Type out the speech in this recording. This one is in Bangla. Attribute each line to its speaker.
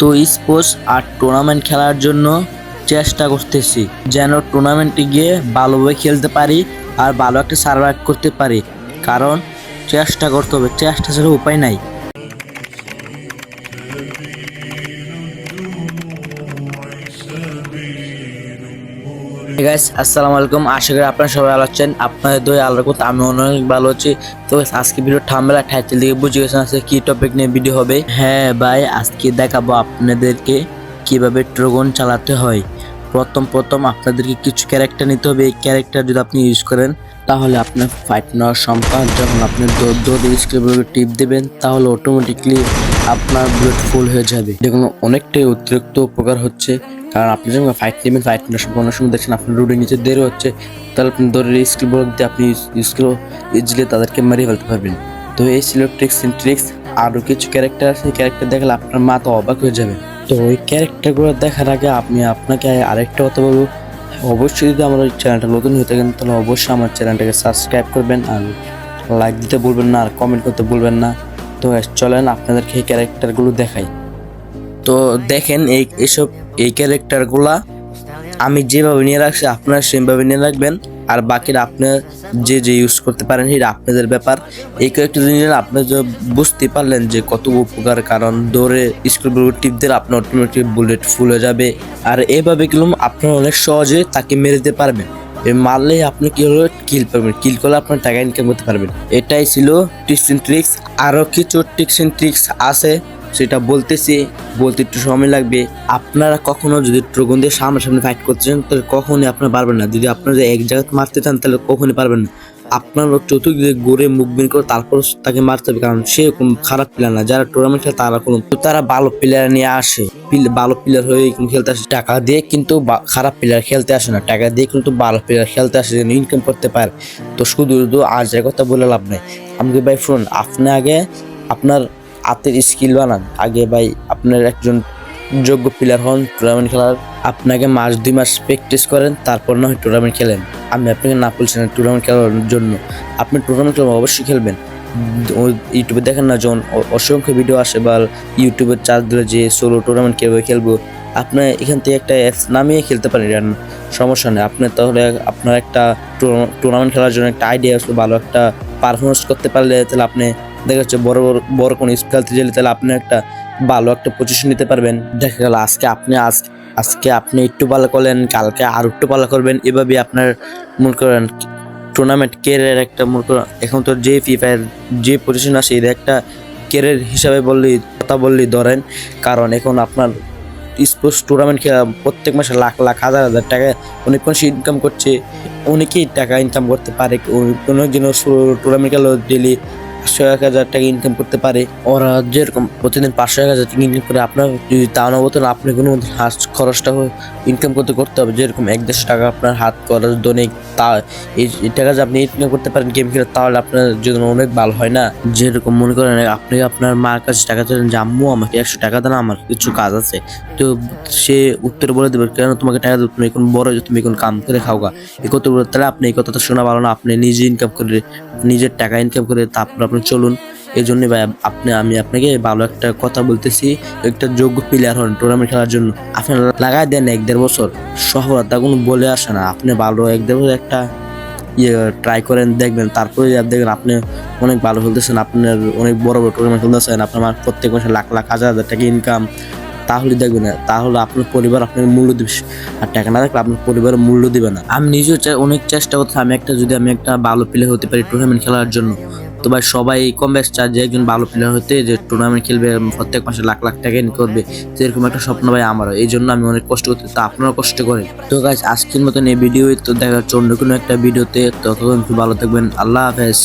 Speaker 1: তো স্পোর্টস আর টুর্নামেন্ট খেলার জন্য চেষ্টা করতেছি, যেন টুর্নামেন্টে গিয়ে ভালোভাবে খেলতে পারি আর ভালো একটা সার্ভাইভ করতে পারি। কারণ চেষ্টা করতে হবে, চেষ্টা ছাড়া উপায় নাই। গাইস আসসালামু আলাইকুম। আশা করি আপনারা সবাই ভালো আছেন। আপনাদের দই আল্লাহর কথা আমি অনেক ভালো আছি। তো আজকে ভিডিও ঠাম্বেলা টাইটেল দিকে বুঝে গেছেন আজকে কি টপিক নিয়ে ভিডিও হবে। হ্যাঁ ভাই, আজকে দেখাবো আপনাদেরকে কীভাবে ট্রগন চালাতে হয়। প্রথম প্রথম আপনাদেরকে কিছু ক্যারেক্টার নিতে হবে। এই ক্যারেক্টার যদি আপনি ইউজ করেন, তাহলে আপনার ফাইট নেওয়ার সম্পাদ যখন আপনি দৌড় দৌড় স্ক্রিপ্টগুলোকে টিপ দেবেন, তাহলে অটোমেটিকলি আপনার বুলেট ফুল হয়ে যাবে। দেখুন, অনেকটাই অতিরিক্ত উপকার হচ্ছে। কারণ আপনি যখন ফাইট নেবেন ফাইট নেওয়ার সময় অনেক সময় দেখছেন আপনার রুডে নিচে দেরি হচ্ছে, তাহলে আপনি দৌড়ের স্কিলগুলো দিয়ে আপনি স্কিল ইজিলি তাদেরকে মারিয়ে ফেলতে পারবেন। তো এই ছিল ট্রিক্স ইন ট্রিক্স আরও কিছু ক্যারেক্টার আছে ক্যারেক্টার দেখলে আপনার মা তো অবাক হয়ে যাবে। তো ওই ক্যারেক্টারগুলো দেখার আগে আপনি আপনাকে আরেকটা কথা বলব। অবশ্যই যদি আমার ওই চ্যানেলটা নতুন হয়ে থাকেন, তাহলে অবশ্যই আমার চ্যানেলটাকে সাবস্ক্রাইব করবেন আর লাইক দিতে ভুলবেন না আর কমেন্ট করতে ভুলবেন না। তো চলেন আপনাদেরকে এই ক্যারেক্টারগুলো দেখাই। তো দেখেন এই এসব, এই ক্যারেক্টারগুলা আমি যেভাবে নিয়ে রাখছি, আপনারা সেভাবে নিয়ে রাখবেন। আর বাকিরা আপনার যে যে ইউজ করতে পারেন, সেটা আপনাদের ব্যাপার। এই ক্যারেক্টার জিনিস আপনি বুঝতে পারলেন যে কত উপকার, কারণ দৌড়ে স্কুলগুলো টিপ দিলে আপনার অটোমেটিক বুলেট ফুল হয়ে যাবে। আর এইভাবে গেলাম আপনারা অনেক সহজে তাকে মেরে দিতে পারবেন। মারলে আপনি কি হলো? কিল পাবেন কিল করলে আপনার টাকা ইনকাম করতে পারবেন। এটাই ছিল টিপস এন্ড ট্রিক্স আরও কিছু টিপস এন্ড ট্রিক্স আছে। সেটা বলতেছি, বলতে একটু সময় লাগবে। আপনারা কখনো যদি ট্রগন দিয়ে সামনাসামনি ফাইট করতে চান, তাহলে কখনই আপনারা পারবেন না। যদি আপনারা এক জায়গায় মারতে চান, তাহলে কখনই পারবেন না। আপনার চতুর্দিকে ঘুরে মুভমেন্ট করে তারপর তাকে মারতে হবে, কারণ সে খারাপ প্লেয়ার না। যারা টুর্নামেন্ট খেলে, তারা কোনো তারা ভালো প্লেয়ার নিয়ে আসে। ভালো প্লেয়ার হয়ে খেলতে আসে, টাকা দিয়ে কিন্তু খারাপ প্লেয়ার খেলতে আসে না। টাকা দিয়ে কিন্তু ভালো প্লেয়ার খেলতে আসে, যেন ইনকাম করতে পারে। তো শুধু শুধু আর এর কথা বলে লাভ নেই। আমাকে ভাই, শুনুন, আপনি আগে আপনার হাতের স্কিল বানান। আগে ভাই, আপনার একজন যোগ্য প্লেয়ার হন টুর্নামেন্ট খেলার। আপনাকে মাস, দুই মাস প্র্যাকটিস করেন, তারপর না হয় টুর্নামেন্ট খেলেন। আমি আপনাকে না বলছি না টুর্নামেন্ট খেলার জন্য। আপনি টুর্নামেন্ট খেলবেন অবশ্যই খেলবেন। ইউটিউবে দেখেন না, যখন অসংখ্য ভিডিও আসে বা ইউটিউবে চার্জ দিলে যে সোলো টুর্নামেন্ট কীভাবে খেলব, আপনি এখান থেকে একটা অ্যাপস নামিয়ে খেলতে পারেন সমস্যা নেই। আপনি তাহলে আপনার একটা টুর্নামেন্ট খেলার জন্য একটা আইডিয়া আসবে ভালো একটা পারফরমেন্স করতে পারলে তাহলে আপনি দেখা যাচ্ছে বড় বড় বড় কোনো স্কুল গেলে তাহলে আপনি একটা ভালো একটা পজিশন নিতে পারবেন। দেখা গেল আজকে আপনি আজ আজকে আপনি একটু ভালো করলেন, কালকে আর একটু ভালো করবেন। এভাবে আপনার মনে করেন টুর্নামেন্ট কেরিয়ার একটা মনে করেন এখন তো যে ফ্রি ফায়ার যে পজিশন আসে এটা একটা কেরিয়ার হিসাবে বললেই কথা বললেই ধরেন। কারণ এখন আপনার স্পোর্টস টুর্নামেন্ট খেলা প্রত্যেক মাসে লাখ লাখ, হাজার হাজার টাকা অনেক মানুষ ইনকাম করছে। অনেকেই টাকা ইনকাম করতে পারে। যেন টুর্নামেন্ট খেলা ডেলি পাঁচশো এক হাজার টাকা ইনকাম করতে পারে। ওরা যেরকম প্রতিদিন পাঁচশো এক হাজার টাকা ইনকাম করে, আপনার যদি তা না হতো না, আপনি কোনো হাত খরচটা ইনকাম করতে করতে হবে। যেরকম এক দেড়শো টাকা আপনার হাত খরচ, দৈনিক তা, এই টাকা যে আপনি ইনকাম করতে পারেন গেম খেলে, তাহলে আপনার জন্য অনেক ভালো, হয় না? যেরকম মনে করেন, আপনি আপনার মার কাছে টাকা চাইলেন যে, আম্মু, আমাকে একশো টাকা দেন আমার কিছু কাজ আছে। তো সে উত্তর বলে দেবে, কেন তোমাকে টাকা দেবো তুমি এখন বড়, তুমি এখন কাম করে খাওগা এই কথা বলে তাহলে আপনি এই কথাটা শোনা ভালো না। আপনি নিজে ইনকাম করে নিজের টাকা ইনকাম করে তারপর আপনি চলুন। এই জন্যই ভাই, আপনি আমি আপনাকে ভালো একটা কথা বলতেছি। একটা যোগ্য প্লেয়ার হন টুর্নামেন্ট খেলার জন্য। আপনি লাগাই দেন এক দেড় বছর। সফলতা কোনো বলে আসে না। আপনি ভালো এক দেড় বছর একটা ইয়ে ট্রাই করেন, দেখবেন। তারপরে দেখবেন আপনি অনেক ভালো খেলতেছেন। আপনার অনেক বড় বড় টুর্নামেন্ট খেলতেছেন। আপনার প্রত্যেক মাসে লাখ লাখ হাজার হাজার টাকা ইনকাম তাহলে দেখবেন, তাহলে আপনার পরিবার আপনার মূল্য দিবে। আর টাকা না থাকলে আপনার পরিবার মূল্য দিবে না। আমি নিজেও অনেক চেষ্টা করতে আমি একটা যদি আমি একটা ভালো প্লেয়ার হতে পারি টুর্নামেন্ট খেলার জন্য। তো ভাই সবাই কম বেশ যে একজন ভালো প্লেয়ার হতে যে টুর্নামেন্ট খেলবে, প্রত্যেক মাসে লাখ লাখ টাকা ইন করবে সেরকম একটা স্বপ্ন ভাই আমারও। এই জন্য আমি অনেক কষ্ট করতে তা আপনারাও কষ্ট করেন। তো গাছ আজকের মতন এই ভিডিও তো দেখা যাচ্ছে অন্য কোনো একটা ভিডিওতে ততক্ষণ ভালো থাকবেন, আল্লাহ হাফেজ।